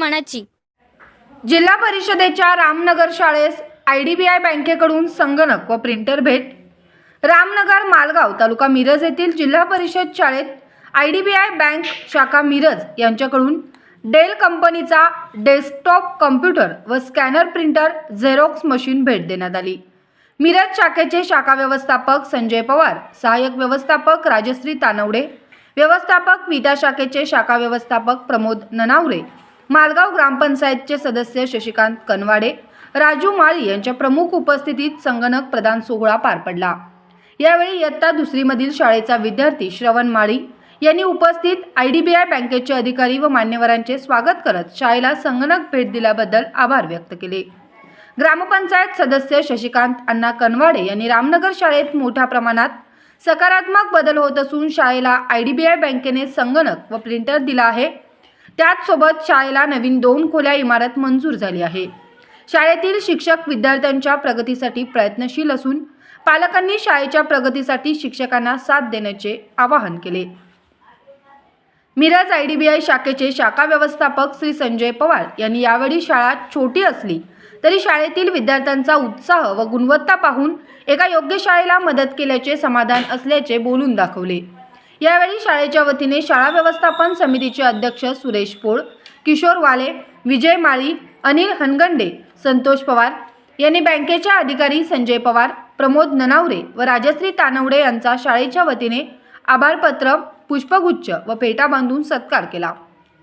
मनाची. जिल्हा परिषदेच्या रामनगर शाळेस आय डी बी आय बँकेकडून संगणक व प्रिंटर भेट. रामनगर मालगाव तालुका मिरज येथील जिल्हा परिषद शाळेत I D B I bank शाखा मिरज यांच्याकडून डेल कंपनीचा डेस्कटॉप कम्प्युटर व स्कॅनर प्रिंटर झेरॉक्स मशीन भेट देण्यात आली. मिरज शाखेचे शाखा व्यवस्थापक संजय पवार सहाय्यक व्यवस्थापक राजश्री तानवडे व्यवस्थापक विटा शाखेचे शाखा व्यवस्थापक प्रमोद ननावरे मालगाव ग्रामपंचायतचे सदस्य शशिकांत कनवाडे राजू माळी यांच्या प्रमुख उपस्थितीत संगणक प्रदान सोहळा पार पडला. यावेळी इयत्ता दुसरीमधील शाळेचा विद्यार्थी श्रवण माळी यांनी उपस्थित आय डी बी आय बँकेचे अधिकारी व मान्यवरांचे स्वागत करत शाळेला संगणक भेट दिल्याबद्दल आभार व्यक्त केले. ग्रामपंचायत सदस्य शशिकांत अण्णा कनवाडे यांनी रामनगर शाळेत मोठ्या प्रमाणात सकारात्मक बदल होत असून शाळेला आय डी बी आय बँकेने संगणक व प्रिंटर दिला आहे. त्याचसोबत शाळेला नवीन दोन खोल्या इमारत मंजूर झाली आहे. शाळेतील शिक्षक विद्यार्थ्यांच्या प्रगतीसाठी प्रयत्नशील असून पालकांनी शाळेच्या प्रगतीसाठी शिक्षकांना साथ देण्याचे आवाहन केले. Miraj I D B I शाखेचे शाखा व्यवस्थापक श्री संजय पवार यांनी यावेळी शाळा छोटी असली तरी शाळेतील विद्यार्थ्यांचा उत्साह व गुणवत्ता पाहून एका योग्य शाळेला मदत केल्याचे समाधान असल्याचे बोलून दाखवले. यावेळी शाळेच्या वतीने शाळा व्यवस्थापन समितीचे अध्यक्ष सुरेश पोळ किशोर वाले विजय माळी अनिल हनगंडे संतोष पवार यांनी बँकेच्या अधिकारी संजय पवार प्रमोद ननावरे व राजश्री तानवडे यांचा शाळेच्या वतीने आभारपत्र पुष्पगुच्छ व पेटा बांधून सत्कार केला.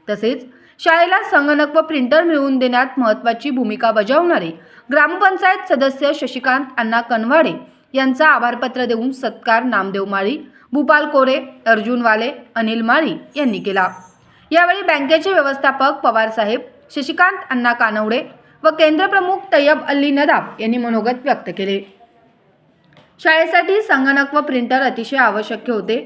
तसेच शाळेला संगणक व प्रिंटर मिळवून देण्यात महत्त्वाची भूमिका बजावणारे ग्रामपंचायत सदस्य शशिकांत अण्णा कनवाडे यांचा आभारपत्र देऊन सत्कार नामदेव माळी भूपाल कोरे अर्जुन वाले अनिल माळी यांनी केला. यावेळी बँकेचे व्यवस्थापक पवारसाहेब शशिकांत अण्णा कानवडे व केंद्रप्रमुख तय्यब अल्ली नदाब यांनी मनोगत व्यक्त केले. शाळेसाठी संगणक व प्रिंटर अतिशय आवश्यक होते.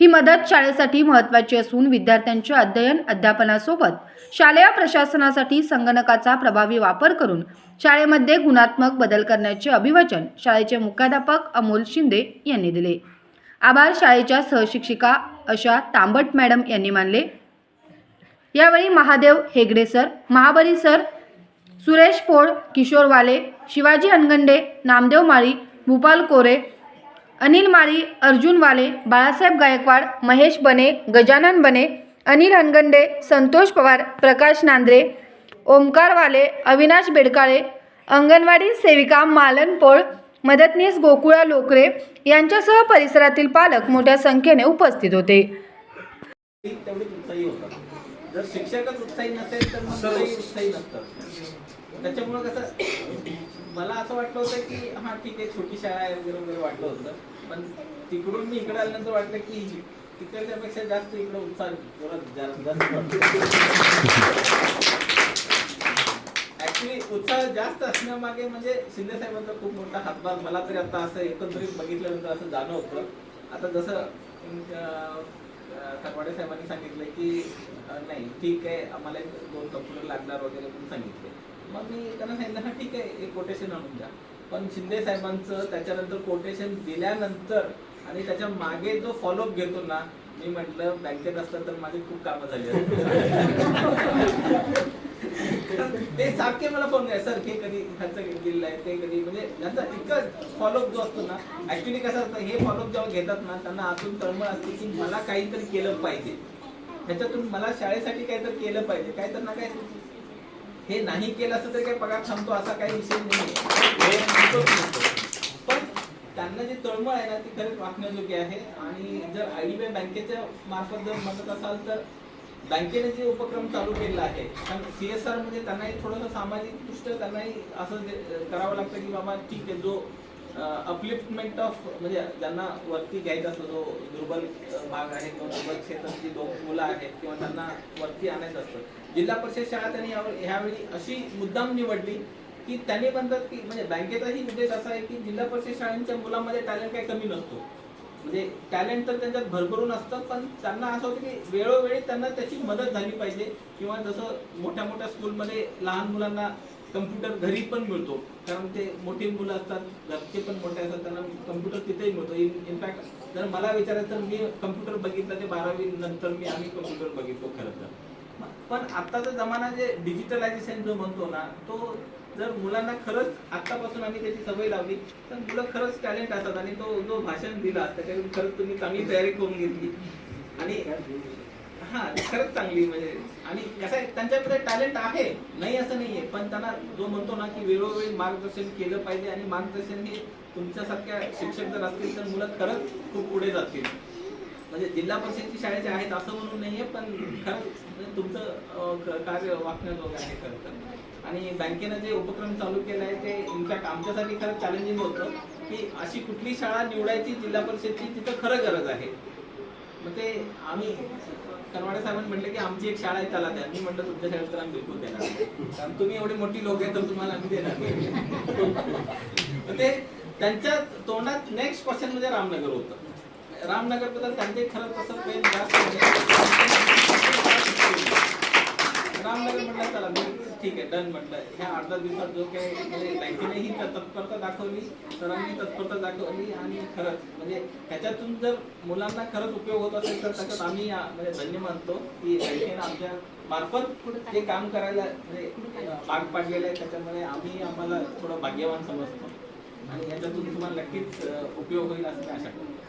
ही मदत शाळेसाठी महत्त्वाची असून विद्यार्थ्यांच्या अध्ययन अध्यापनासोबत शालेय प्रशासनासाठी संगणकाचा प्रभावी वापर करून शाळेमध्ये गुणात्मक बदल करण्याचे अभिवचन शाळेचे मुख्याध्यापक अमोल शिंदे यांनी दिले. आभार शाळेच्या सहशिक्षिका अशा तांबट मॅडम यांनी मानले. यावेळी महादेव हेगडे सर महाबरी सर सुरेश पोळ किशोर वाले शिवाजी हनगंडे नामदेव माळी भूपाल कोरे अनिल माळी अर्जुन वाले बाळासाहेब गायकवाड महेश बने गजानन बने अनिल हनगंडे संतोष पवार प्रकाश नांद्रे ओमकार वाले अविनाश बेडकाळे अंगणवाडी सेविका मालन पोळ मदतनीस गोकुळा लोकरे यांच्यासह परिसरातील पालक मोठ्या संख्येने उपस्थित होते. जर शिक्षकच उत्साही नसेल तर मग मुलंही उत्साही नसतात. त्याच्यामुळं कसं मला असं वाटलं होतं की हा ठीक आहे छोटी शाळा आहे वगैरे वगैरे वाटलं होतं. पण तिकडून मी इकडे आल्यानंतर वाटलं की तिकडच्यापेक्षा जास्त इकडे उत्साह जोरात जास्त जास्त असण्यामागे म्हणजे शिंदे साहेबांचा खूप मोठा हातभार मला तरी आता असं एकंदरीत बघितल्यानंतर असं जाणवतं. आता जसं अं, खरवाडे साहेबांनी सांगितलं की नाही ठीक आहे आम्हाला एक दोन कम्प्युटर लागणार वगैरे पण सांगितले. मग मी त्यांना सांगितलं हा ठीक आहे एक कोटेशन आणून द्या. पण शिंदे साहेबांचं त्याच्यानंतर कोटेशन दिल्यानंतर आणि त्याच्यामागे जो फॉलोअप घेतो ना मी म्हटलं बँकेत असलं तर माझी खूप कामं झाली ते सारखे मला फोन नाही. सर हे कधी खर्च केलेलं आहे ते कधी म्हणजे ह्यांचा इतकं फॉलोअप जो असतो ना ऍक्च्युली कसं असतं हे फॉलोअप जेव्हा घेतात ना त्यांना आतून तळमळ असते की मला काहीतरी केलं पाहिजे. ह्याच्यातून मला शाळेसाठी काहीतरी केलं पाहिजे. काय तर ना काय हे नाही केलं असं तर काही पगार थांबतो असा काही विषय नाही पण त्यांना जी तळमळ आहे ना ती खरंच वाचण्याजोगी आहे. आणि जर आय डी बँकेच्या मार्फत जर म्हणत असाल तर बँकेने जे उपक्रम चालू केलेला आहे कारण सी एस आर म्हणजे त्यांनाही थोडंसं सामाजिक दृष्ट्या त्यांनाही असं करावं लागतं की बाबा ठीक आहे जो अपलिफ्टमेंट ऑफ म्हणजे ज्यांना वरती घ्यायचा असतो जो दुर्बल भाग आहे किंवा दुर्बल क्षेत्रातली दोन मुलं आहेत किंवा त्यांना वरती आणायचं असतं. जिल्हा परिषद शाळा त्यांनी ह्यावेळी अशी मुद्दाम निवडली की त्यांनी म्हणतात की म्हणजे बँकेचाही उद्देश असा आहे की जिल्हा परिषद शाळांच्या मुलांमध्ये टॅलेंट काही कमी नसतो. म्हणजे टॅलेंट तर त्यांच्यात भरभरून असतं पण त्यांना असं होतं की वेळोवेळी त्यांना त्याची मदत झाली पाहिजे. किंवा जसं मोठ्या मोठ्या स्कूलमध्ये लहान मुलांना कम्प्युटर घरी पण मिळतो. कारण ते मोठी मुलं असतात घरचे पण मोठे असतात त्यांना कम्प्युटर तिथेही मिळतो. इनफॅक्ट जर मला विचारायचं तर मी कम्प्युटर बघितलं ते बारावी नंतर मी आम्ही कम्प्युटर बघितलो खरं तर. पण आत्ताचा जमाना जे डिजिटलायझेशन जो म्हणतो ना तो जर मुलांना खरंच आतापासून आम्ही त्याची सवय लावली तर मुलं खरंच टॅलेंट असतात आणि तो जो भाषण दिला त्याच्याकडून खरंच तुम्ही चांगली तयारी करून घेतली. आणि हा खरंच चांगली म्हणजे आणि कसं आहे त्यांच्याकडे टॅलेंट आहे नाही असं नाहीये पण त्यांना जो म्हणतो ना की वेळोवेळी मार्गदर्शन केलं पाहिजे आणि मार्गदर्शन हे तुमच्यासारख्या शिक्षक जर असतील तर मुलं खरंच खूप पुढे जातील. म्हणजे जिल्हा परिषदची शाळेचे आहेत असं म्हणून नाहीये पण खरंच म्हणजे तुमचं कार्य वाचण्याजोगं आहे खरं तर आणि बँकेनं जे उपक्रम चालू केला आहे ते इनफॅक्ट आमच्यासाठी खरं चॅलेंजिंग होतं की अशी कुठली शाळा निवडायची जिल्हा परिषदची तिथं खरं गरज आहे. मग ते आम्ही करवाडे साहेबांनी म्हटलं की आमची एक शाळा आहे त्याला द्या मी म्हटलं तुमच्या शाळेत तर आम्ही बिलकुल देणार कारण तुम्ही एवढी मोठी लोक आहेत तर तुम्हाला आम्ही देणार ते त्यांच्या तोंडात नेक्स्ट क्वेश्चनमध्ये रामनगर होतं. रामनगरबद्दल त्यांचे खरं तसं ठीक आहे डन म्हटलं. ह्या अर्धा दिवसात जो काही म्हणजे बँकेनेही तत्परता दाखवली सरांनी तत्परता दाखवली आणि खरंच म्हणजे ह्याच्यातून जर मुलांना खरंच उपयोग होत असेल तर त्याच्यात आम्ही म्हणजे धन्य मानतो की बँकेनं आमच्या मार्फत जे काम करायला म्हणजे भाग पाडलेलं आहे. त्याच्यामुळे आम्ही आम्हाला थोडं भाग्यवान समजतो. आणि याच्यातून तुम्हाला नक्कीच उपयोग होईल असं मी आशा करतो.